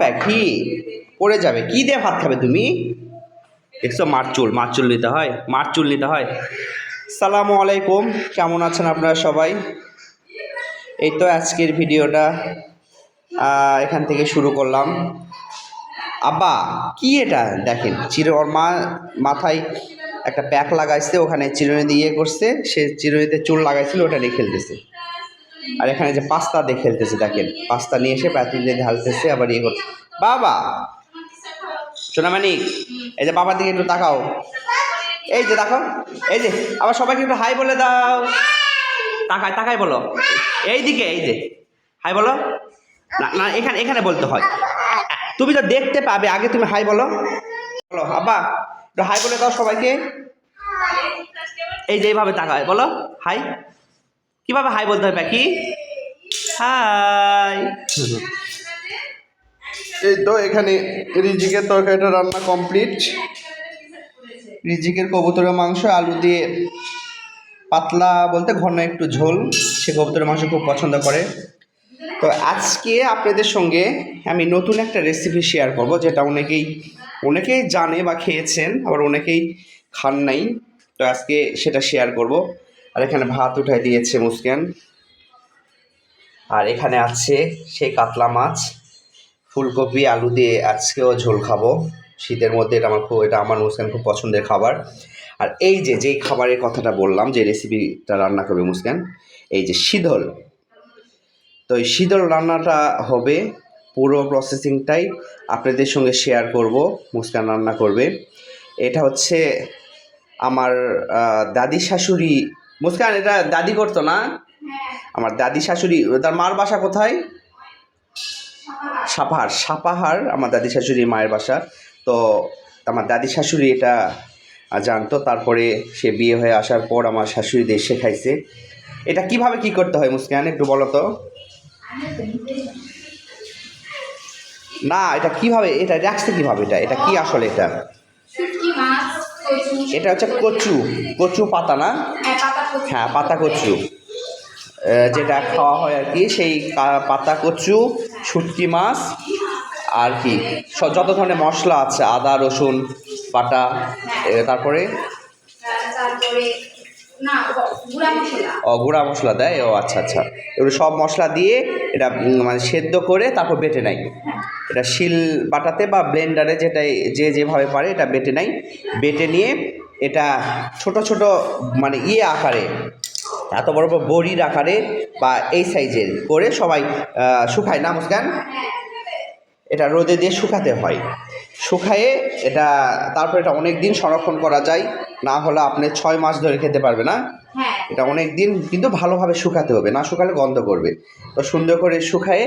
পাখি পড়ে যাবে। কি দিয়ে ভাত খাবে তুমি? দেখছ, মার চুল মার চুল নিতে হয়, মার চুল নিতে হয়। সালামু আলাইকুম, কেমন আছেন আপনারা সবাই? এই তো আজকের ভিডিওটা এখান থেকে শুরু করলাম। আব্বা, কি এটা? দেখেন, চির ওর মা মাথায় একটা প্যাক লাগাইছে, ওখানে চিরুনি দিয়ে ইয়ে করছে, সে চিরুনিতে চুল লাগাইছিল, ওটা নিয়ে খেলতেছে। আর এখানে যে পাস্তা দিয়ে খেলতেছে, দেখেন, পাস্তা নিয়ে এসে প্যাতুল দিয়ে ঢালতেছে, আবার ইয়ে করছে বাবা! সোনামানিক এই যে বাবার দিকে একটু তাকাও। এই যে দেখো, এই যে, আবার সবাইকে একটু হাই বলে দাও। তাকায় তাকায় বলো। এই দিকে, এই যে। হাই বলো। না না, এখানে এখানে বলতে হয়। তুমি তো দেখতে পাবে, আগে তুমি হাই বলো। বলো, আব্বা, একটু হাই বলে দাও সবাইকে। এই যে এইভাবে তাকায়, বলো, হাই। কীভাবে হাই বলতে হয়, পাখি? হাই। এই তো এখানে রিজিকের তরকারিটা রান্না কমপ্লিট। রিজিকের কবুতরের মাংস, আলু দিয়ে পাতলা বলতে ঘন একটু ঝোল, সে কবুতরের মাংস খুব পছন্দ করে। তো আজকে আপনাদের সঙ্গে আমি নতুন একটা রেসিপি শেয়ার করব, যেটা অনেকেই অনেকেই জানে বা খেয়েছেন, আবার অনেকেই খান নাই। তো আজকে সেটা শেয়ার করব। আর এখানে ভাত উঠাই দিয়েছে মুসকান। আর এখানে আছে সেই কাতলা মাছ, ফুলকপি, আলু দিয়ে আজকেও ঝোল খাব। শীতের মধ্যে এটা আমার খুব এটা আমার মুসকান খুব পছন্দের খাবার। আর এই যে, যেই খাবারের কথাটা বললাম, যে রেসিপিটা রান্না করবে মুসকান, এই যে শীতল তো এই শীতল রান্নাটা হবে পুরো প্রসেসিংটাই আপনাদের সঙ্গে শেয়ার করব, মুসকান রান্না করবে। এটা হচ্ছে আমার দাদি শাশুড়ি মুসকান এটা দাদি করতো না? আমার দাদি শাশুড়ি তার মার বাসা কোথায়? সাপাহার সাপাহার আমার দাদি শাশুড়ি মায়ের বাসা। তো আমার দাদি শাশুড়ি এটা জানতো তারপরে সে বিয়ে হয়ে আসার পর আমার শাশুড়িদের শেখাইছে। এটা কীভাবে কি করতে হয় মুসকান একটু বলো তো? না এটা কীভাবে এটা রাখছে কীভাবে এটা? এটা কি আসলে এটা? এটা হচ্ছে কচু কচু পাতা না? হ্যাঁ পাতা কচু। যেটা খাওয়া হয় আর কি সেই পাতা কচু শুটকি মাছ আর কি। যত ধরনের মশলা আছে আদা রসুন বাটা তারপরে? ও গুঁড়া মশলা দেয়? ও আচ্ছা আচ্ছা। এগুলো সব মশলা দিয়ে এটা মানে সেদ্ধ করে তারপর বেটে নেয়। এটা শিল বাটাতে বা ব্লেন্ডারে যেটাই যে যেভাবে পারে এটা বেটে নেয়। বেটে নিয়ে এটা ছোট ছোট মানে ইয়ে আকারে এত বড় বড় বড়ির আকারে বা এই সাইজের করে সবাই শুকায় না মুসকান? এটা রোদে দিয়ে শুকাতে হয়। শুকায়ে এটা তারপর এটা অনেক দিন সংরক্ষণ করা যায় না হলে আপনি ছয় মাস ধরে খেতে পারবে না। হ্যাঁ। এটা অনেক দিন কিন্তু ভালোভাবে শুকাতে হবে না শুকালে গন্ধ করবে। তো সুন্দর করে শুকায়ে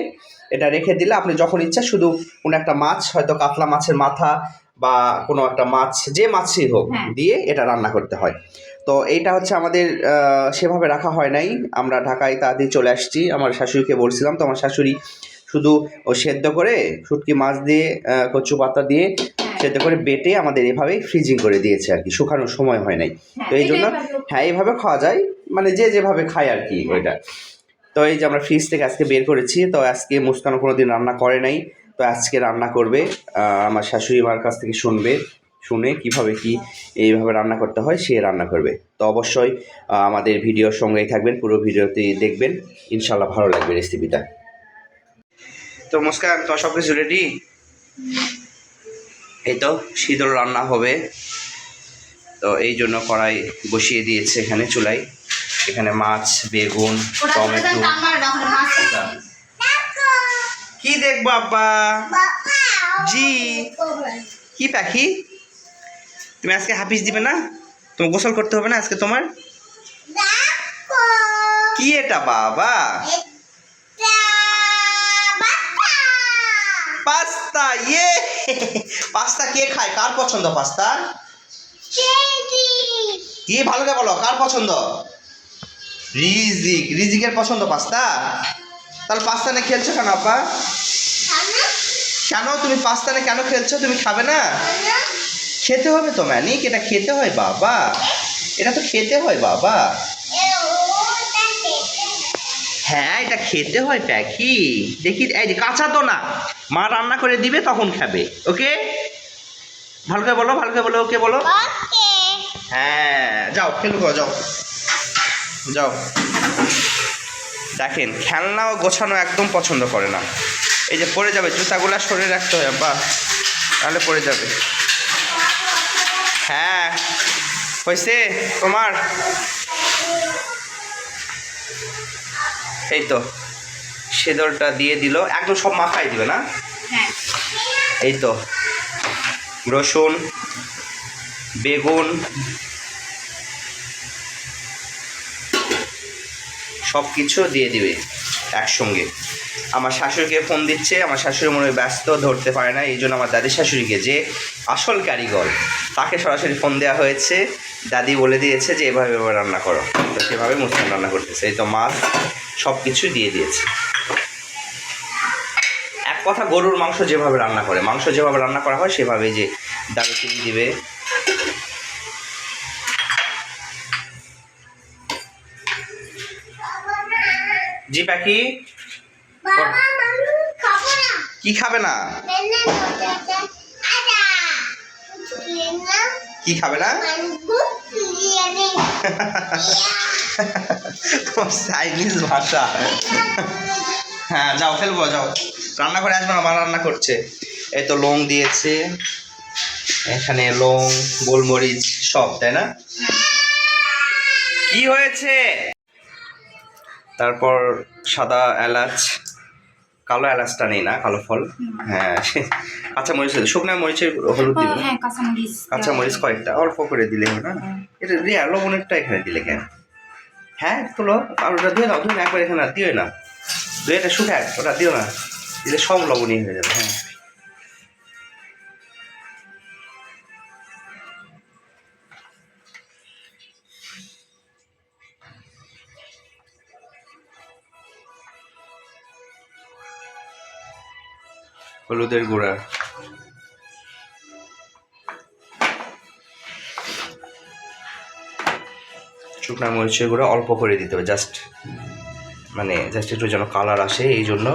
এটা রেখে দিলে আপনি যখন ইচ্ছা শুধু কোনো একটা মাছ হয়তো কাতলা মাছের মাথা বা কোনো একটা মাছ যে মাছই হোক হ্যাঁ। দিয়ে এটা রান্না করতে হয়। তো এইটা হচ্ছে আমাদের সেভাবে রাখা হয় নাই। আমরা ঢাকায় তাড়াতাড়ি চলে আসছি। আমার শাশুড়িকে বলছিলাম তো আমার শাশুড়ি শুধু ও সেদ্ধ করে শুটকি মাছ দিয়ে কচু পাতা দিয়ে সেদ্ধ করে বেটে আমাদের এভাবেই ফ্রিজিং করে দিয়েছে আর কি। শুকানোর সময় হয় নাই। তো এই জন্য হ্যাঁ এইভাবে খাওয়া যায়। মানে যে যেভাবে খায় আর কি ওইটা। তো এই যে আমরা ফ্রিজ থেকে আজকে বের করেছি। তো আজকে মুস্কানও কোনো দিন রান্না করে নাই। তো আজকে রান্না করবে আমার শাশুড়ি মার কাছ থেকে শুনবে শুনে কীভাবে কি এইভাবে রান্না করতে হয় সে রান্না করবে। তো অবশ্যই আমাদের ভিডিওর সঙ্গেই থাকবেন পুরো ভিডিওতে দেখবেন। ইনশাল্লাহ ভালো লাগবে রেসিপিটা তো মুস্কান তো সব কিছু রেডি এই তো শীতল রান্না হবে। তো এই জন্য কড়াই বসিয়ে দিয়েছে এখানে চুলাই। এখানে মাছ বেগুন টমেটো টান মারে না ওখানে মাছ আছে। কি দেখব আব্বা? জি। কি পাখি? তুমি আজকে হাফিস দিবে না? তুমি গোসল করতে হবে না আজকে তোমার? কি এটা বাবা? পাস্তা ইয়ে। পাস্তা কে খায়? কার পছন্দ পাস্তা? কি ভালো করে বলো কার পছন্দ? রিজিক। রিজিকের পছন্দ পাস্তা? তাহলে পাস্তা নিয়ে খেলছো কেন আব্বা? কেন? তুমি পাস্তা নিয়ে কেন খেলছো? তুমি খাবে না? খেতে হবে তো ম্যানিক এটা খেতে হয় বাবা। এটা তো খেতে হয় বাবা। হ্যাঁ। এটা খেতে হয় প্যাকি দেখি এই যে কাঁচা তো না। মা রান্না করে দিবে তখন খাবে ওকে? ভালো করে বলো ভালো করে বলো ওকে বলো। হ্যাঁ যাও খেলব যাও। যাও। দেখেন খেলনাও গোছানো একদম পছন্দ করে না। এই যে পড়ে যাবে জুতাগুলো সরে রাখতে হয় আব্বা তাহলে পড়ে যাবে। হ্যাঁ হয়েছে তোমার? এই তো সেদলটা দিয়ে দিল একদম সব মাখাই দিবে না? হ্যাঁ। এই তো রসুন বেগুন সব কিছু দিয়ে দিবে একসঙ্গে। আমার শাশুড়িকে ফোন দিচ্ছে, আমার শাশুড়ি মনে ব্যস্ত, ধরতে পারে না এই জন্য আমার দাদি শাশুড়িকে যে আসল কারিগর, তাকে সরাসরি ফোন দেওয়া হয়েছে। দাদি বলে দিয়েছে যে, এভাবে এভাবে রান্না করো। সেভাবে মুসলিম রান্না করতেছে। এই তো মাছ সব কিছু দিয়ে দিয়েছে। এক কথা গরুর মাংস যেভাবে রান্না করে, মাংস যেভাবে রান্না করা হয় সেভাবে যে দারুচিনি দিবে জি পাখি। কি খাবে না? কি খাবে না? চাইনিজ ভাষা। হ্যাঁ যাও ফেলব যাও। রান্না করে আসবে না মা রান্না করছে। এই তো লং দিয়েছে। এখানে লং গোলমরিচ সব তাই না? কি হয়েছে? তারপর সাদা এলাচ কালো এলাচটা নেই না কালো ফল। হ্যাঁ আচ্ছা কাঁচা মরিচ শুকনা মরিচের হলুদ দিলে দিবে হ্যাঁ কাঁচা মরিচ কয়েকটা অল্প করে দিলে হয় না? এটা রিয়া লবণেরটা এখানে দিলে কেন? হ্যাঁ তুলো আর ওটা ধুয়ে দাও ধুয়ে না একবার এখানে আর দিও না। ধুয়ে এটা শুকায় ওটা দিও না। দিলে সব লবণই হয়ে যাবে হ্যাঁ। হলুদের গুঁড়া। শুকনা মরিচের গুঁড়ো অল্প করে দিতে হবে জাস্ট মানে জাস্ট একটু যেন কালার আসে এই জন্য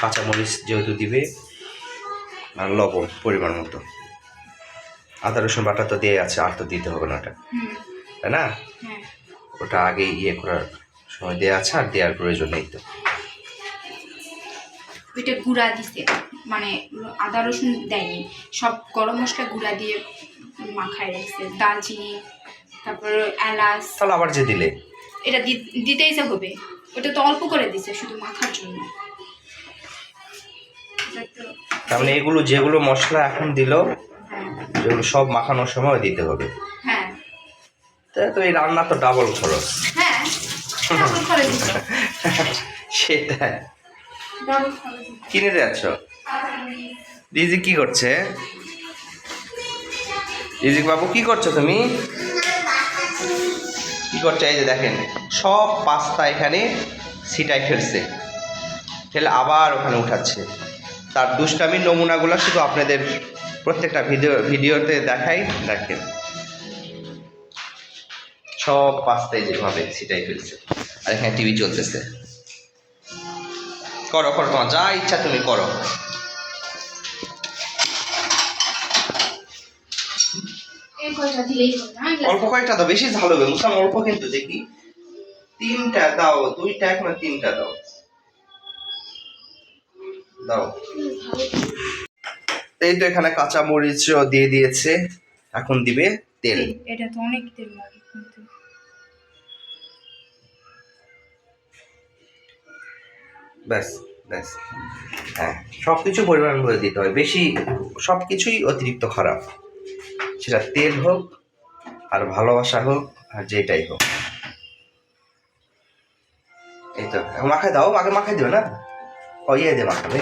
কাঁচা মরিচ যেহেতু দিবে আর লবণ পরিমাণ মতো। আদা রসুন বাটা তো দিয়ে আছে আর তো দিতে হবে না ওটা। তাই না? হ্যাঁ। ওটা আগে ইয়ে করার সময় দেওয়া আছে আর দেওয়ার প্রয়োজন নেই তো। ওইটা গুঁড়া দিছে মানে আদা রসুন দেয়নি। সব গরম মশলা গুঁড়া দিয়ে মাখায় রাখছে। দালচিনি তারপর এলাচ। তাহলে আবার যে দিলে? এটা দিতেই যে হবে। ওটা তো অল্প করে দিছে শুধু মাখার জন্য। এটা তো তার মানে এগুলো যেগুলো মশলা এখন দিল হ্যাঁ। যেগুলো সব মাখানোর সময় দিতে হবে। হ্যাঁ। তো এই রান্না তো ডাবল খরচ। হ্যাঁ। সেটাই। কিনে যাচ্ছ রিজিক কি করছে? রিজিক বাবু, কি করছ তুমি? কি করছ? এই যে দেখেন, সব পাস্তা এখানে সিটাই ফেলছে। ফেলে আবার ওখানে উঠাচ্ছে। তার দুষ্টামির নমুনাগুলো শুধু আপনাদের প্রত্যেকটা ভিডিও, ভিডিওতে দেখাই। দেখেন, সব পাস্তায় যেভাবে সিটাই ফেলছে। আর এখানে টিভি চলতেছে। করো করো, তোমার যা ইচ্ছা তুমি করো। অল্প কয়েকটা দাও বেশি ঝাল হবে মুসাম অল্প কিন্তু দেখি। তিনটা দাও দুইটা এখন তিনটা দাও। দাও। এই তো এখানে কাঁচা মরিচও দিয়ে দিয়েছে এখন দিবে তেল। এটা তো অনেক তেল লাগে কিন্তু। ব্যাস ব্যাস। হ্যাঁ সব কিছু পরিমাণ করে দিতে হয় বেশি সব কিছুই অতিরিক্ত খারাপ। সেটা তেল হোক আর ভালোবাসা হোক আর যেটাই হোক। এই তো মাখায় দাও আগে মাখাই দিও না। ও ইয়ে দিয়ে মাখাবে।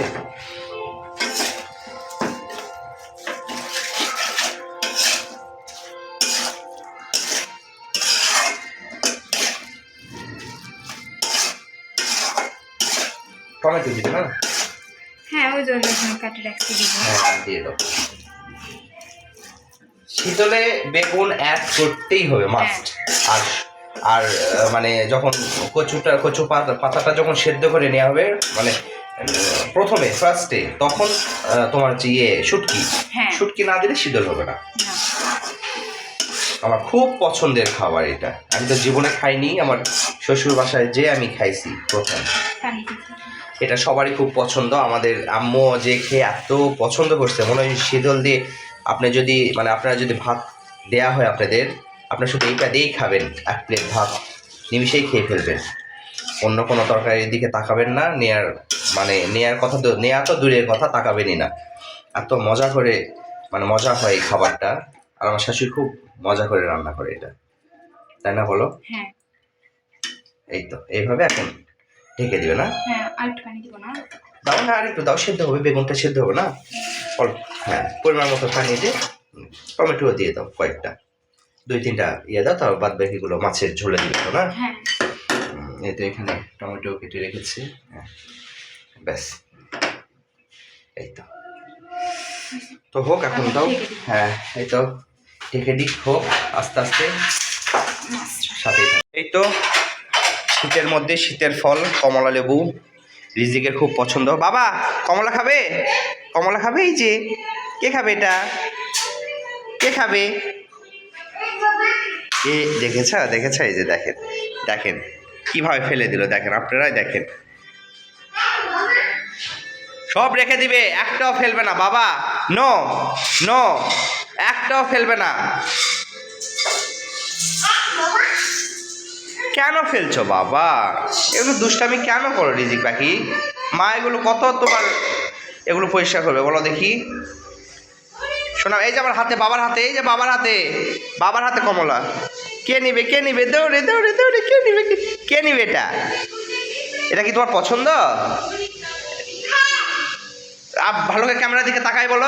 টমেটো দিবে না? হ্যাঁ ওই জন্য কাটে রাখছি। দিব হ্যাঁ দিয়ে দাও। শীতলে বেগুন অ্যাড করতেই হবে মাস্ট আর আর মানে যখন কচুটা কচু পাতা পাতাটা যখন সেদ্ধ করে নেওয়া হবে মানে প্রথমে ফার্স্টে তখন তোমার যে ইয়ে শুটকি। হ্যাঁ। শুটকি না দিলে শীতল হবে না। না। আমার খুব পছন্দের খাবার এটা। আমি তো জীবনে খাইনি আমার শ্বশুর বাসায় যে আমি খাইছি প্রথম। এটা সবারই খুব পছন্দ আমাদের আম্মু যে খেয়ে এত পছন্দ করছে মনে হয় শীতল দিয়ে আপনি যদি মানে আপনারা যদি ভাত দেয়া হয় আপনাদের আপনারা শুধু এইটা দিয়েই খাবেন এক প্লেট ভাত নিমিশেই খেয়ে ফেলবেন। অন্য কোনো তরকারির দিকে তাকাবেন না নেয়ার মানে নেয়ার কথা তো নেয়া তো দূরের কথা তাকাবেনই না। এত মজা করে মানে মজা হয় এই খাবারটা আর আমার শাশুড়ি খুব মজা করে রান্না করে এটা। তাই না বলো? হ্যাঁ। এই তো এইভাবে এখন ঢেকে দিবে না? হ্যাঁ আর একটু পানি দিব না। দাও না আর একটু দাও সেদ্ধ হবে বেগুনটা সেদ্ধ হবে না? অল্প হ্যাঁ পরিমাণ মতো পানি দিয়ে উম, টমেটোও দিয়ে দাও কয়েকটা। দুই তিনটা ইয়ে দাও তারপর বাদ বাকিগুলো মাছের ঝোলে দিয়ে দাও না? হ্যাঁ। এই তো এখানে টমেটো কেটে রেখেছি। হ্যাঁ ব্যাস। এই তো। তো হোক এখন দাও। হ্যাঁ এই তো। ঢেকে দিক হোক আস্তে আস্তে। থাক। এই তো শীতের মধ্যে শীতের ফল কমলা লেবু রিজিকের খুব পছন্দ। বাবা, কমলা খাবে? কমলা খাবে এই যে। কে খাবে এটা? কে খাবে? এ, দেখেছ? দেখেছ? এই যে দেখেন। দেখেন। কীভাবে ফেলে দিল দেখেন, আপনারাই দেখেন। সব রেখে দিবে, একটাও ফেলবে না। বাবা নো নো একটাও ফেলবে না। কেন ফেলছো বাবা? এগুলো দুষ্টামি কেন করো রিজিক পাখি মা, এগুলো কত তোমার এগুলো পরিষ্কার করবে, বলো দেখি। শোনা, এই যে আমার হাতে, বাবার হাতে, এই যে বাবার হাতে বাবার হাতে কমলা। কে নিবে কে নিবে? দৌড়ে দৌড়ে দৌড়ে কে নিবে, কে- নিবে এটা? এটা কি তোমার পছন্দ? আপ, ভালো করে ক্যামেরার দিকে তাকাই বলো।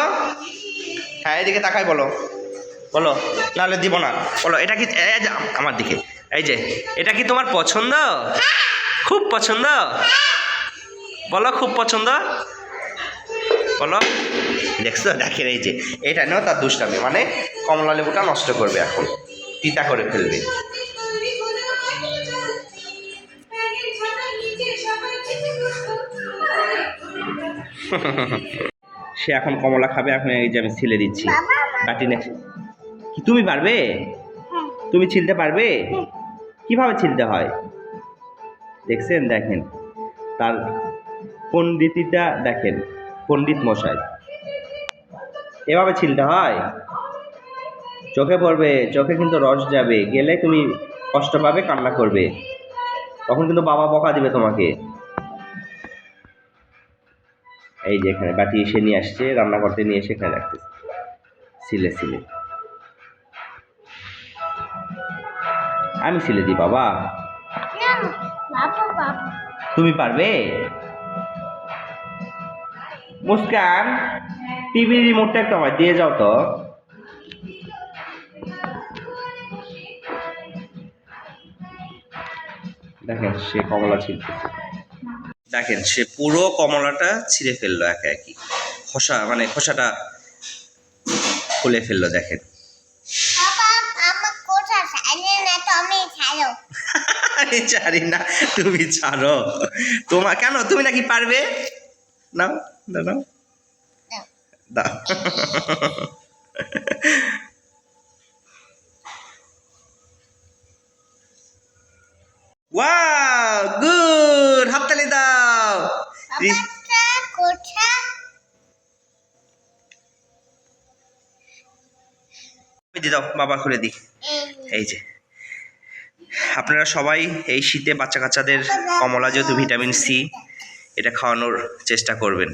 হ্যাঁ এদিকে তাকাই বলো। বলো, নাহলে দিব না। বলো, এটা কি আমার দিকে। এই যে এটা কি তোমার পছন্দ? খুব পছন্দ? বলো খুব পছন্দ? বলো। দেখছ দেখেন এই যে এটা নেও তার দুষ্টামি মানে কমলা লেবুটা নষ্ট করবে এখন। তিতা করে ফেলবে। সে এখন কমলা খাবে এখন এই যে আমি ছিলে দিচ্ছি। কাটি নে তুমি পারবে? তুমি ছিলতে পারবে? কীভাবে ছিলতে হয়? দেখছেন, দেখেন। তার পণ্ডিতিটা দেখেন, পণ্ডিত মশাই। এভাবে ছিলতে হয়? চোখে পড়বে, চোখে কিন্তু রস যাবে। গেলে তুমি কষ্ট পাবে, কান্না করবে। তখন কিন্তু বাবা বকা দিবে তোমাকে। এই যে এখানে, বাটি এসে নিয়ে আসছে রান্না করতে নিয়ে এসে এখানে রাখতেছে। সিলে সিলে। আমি সিলে দিই বাবা। তুমি পারবে? মুস্কান টিভির রিমোটটা একটু আমার দিয়ে যাও তো। দেখেন সে কমলা ছিলতেছে দেখেন সে পুরো কমলাটা ছিঁড়ে ফেলল একা একই খোসা মানে খোসাটা খুলে ফেলল দেখেন বাবা আমার কোথা ছাড়ে না তুমি ছাড়ো আমি জানি না তুমি ছাড়ো। তোমার কেন? তুমি নাকি পারবে? দাও নাও দাও। ওয়াও গুড হাততালি দাও। রি- দি দাও বাবা খুলে দি। এই যে। আপনারা সবাই এই শীতে বাচ্চা কাচ্চাদের কমলা যেহেতু ভিটামিন সি এটা খাওয়ানোর চেষ্টা করবেন।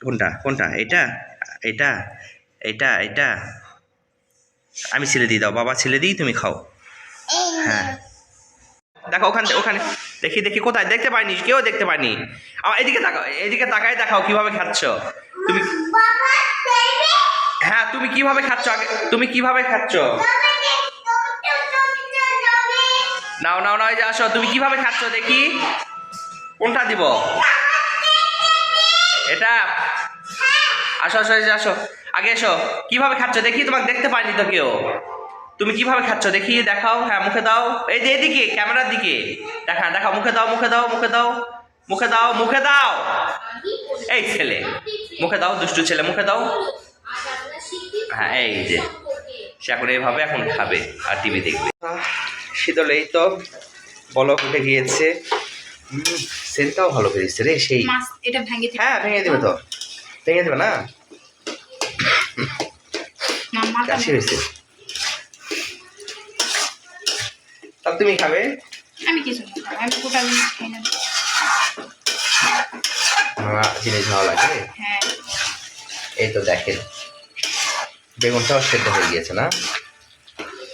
কোনটা? কোনটা? এটা? এটা? এটা? এটা? আমি ছেলে দিই দাও বাবা ছেলে দিই তুমি খাও। হ্যাঁ। দেখো ওখানে ওখানে। দেখি দেখি কোথায়? দেখতে পাইনি কেউ দেখতে পাইনি। আমার এদিকে তাকাও এদিকে তাকাই দেখাও কীভাবে খাচ্ছ। তুমি হ্যাঁ তুমি কীভাবে খাচ্ছ আগে তুমি কীভাবে খাচ্ছ? নাও নাও নাও, এই যে আসো, তুমি কীভাবে খাচ্ছ দেখি? কোনটা দিব? এটা? আসো আসো আসো। আগে এসো, কীভাবে খাচ্ছ দেখি, তোমাকে দেখতে পাইনি তো কেউ। তুমি কীভাবে খাচ্ছ দেখি, দেখাও হ্যাঁ মুখে দাও। এই যে এদিকে, ক্যামেরার দিকে। দেখা, দেখাও, মুখে দাও মুখে দাও মুখে দাও মুখে দাও মুখে দাও। এই ছেলে, মুখে দাও, দুষ্টু ছেলে, মুখে দাও। হ্যাঁ এই যে। সে এখন এইভাবে এখন খাবে, আর টিভি দেখবে। শীতল এই তো বলক উঠে গিয়েছে। সেন্টটাও ভালো বেরিয়েছে রে সেই। এটা ভেঙে হ্যাঁ ভেঙে দেবে তো। ভেঙে দেবে না? না কাশি হয়েছে। তাহলে তুমি খাবে? আমি কিছু আমি গোটা জিনিস খাই না জিনিস ভালো লাগে। হ্যাঁ। এই তো দেখেন বেগুনটাও সেদ্ধ হয়ে গিয়েছে না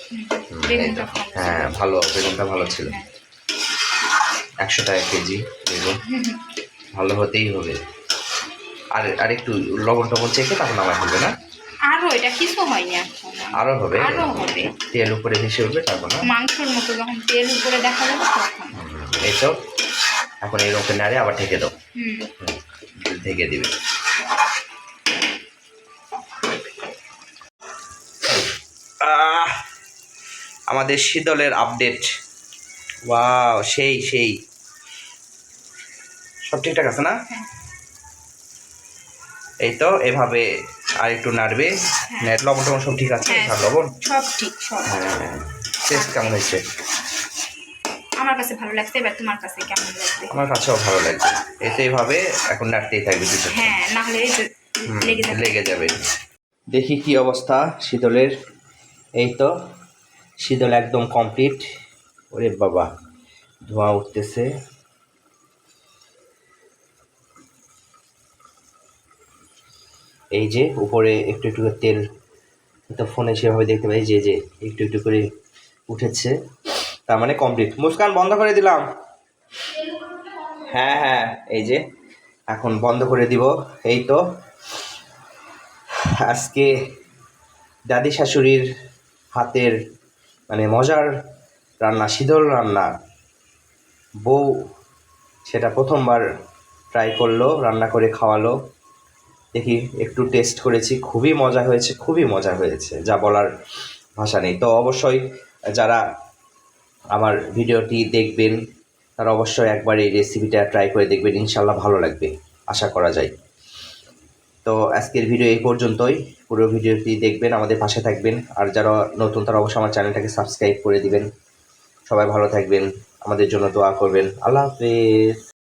হুম, হুম, এই বেগুনটা তো। ভালো হ্যাঁ ভালো বেগুনটা ভালো ছিল। হ্যাঁ। একশো টাকা কেজি বেগুন ভালো হতেই হবে। আর আর একটু লবণ টবণ চেখে তখন আমার হবে না? আরও এটা কিছু হয়নি এখন। আরও হবে? আরও হবে। তেল উপরে ভেসে উঠবে তারপর না? মাংসের মতো যখন তেল উপরে দেখা যাবে তখন। হুম, এই তো এখন এই রকম নাড়ে আবার ঢেকে দাও। ঢেকে দিবে। আহ, আমাদের শীতলের আপডেট ওয়াও সেই সেই। সব ঠিকঠাক আছে না? হ্যাঁ। এই তো এভাবে আর একটু নাড়বে নেট লবণ টবণ সব ঠিক আছে? হ্যাঁ। লবণ? সব ঠিক সব। হ্যাঁ টেস্ট কেমন হয়েছে? আমার কাছে ভালো লাগছে এবার তোমার কাছে কেমন লাগবে আমার কাছেও ভালো লাগছে। এতে এভাবে এখন নাড়তেই থাকবে দুটো হ্যাঁ না হলে লেগে যাবে। দেখি কি অবস্থা শীতলের। এই তো শীতল একদম কমপ্লিট ওরে বাবা, ধোঁয়া উঠতেছে। এই যে উপরে একটু একটু করে তেল, তো ফোনে সেভাবে দেখতে পাই যে যে একটু একটু করে উঠেছে। তার মানে কমপ্লিট মুস্কান, বন্ধ করে দিলাম। হ্যাঁ হ্যাঁ এই যে, এখন বন্ধ করে দিব। এই তো, আজকে দাদি শাশুড়ির হাতের মানে মজার রান্না, শীতল রান্না। বউ সেটা প্রথমবার ট্রাই করল, রান্না করে খাওয়ালো। দেখি একটু টেস্ট করেছি, খুবই মজা হয়েছে, খুবই মজা হয়েছে, যা বলার ভাষা নেই। তো অবশ্যই যারা আমার ভিডিওটি দেখবেন, তারা অবশ্যই একবার এই রেসিপিটা ট্রাই করে দেখবেন ইনশাল্লাহ ভালো লাগবে, আশা করা যায়। তো আজকের ভিডিও এই পর্যন্তই। পুরো ভিডিওটি দেখবেন, আমাদের পাশে থাকবেন। আর যারা নতুন, তারা অবশ্যই আমার চ্যানেলটাকে সাবস্ক্রাইব করে দিবেন। সবাই ভালো থাকবেন, আমাদের জন্য দোয়া করবেন। আল্লাহ হাফেজ।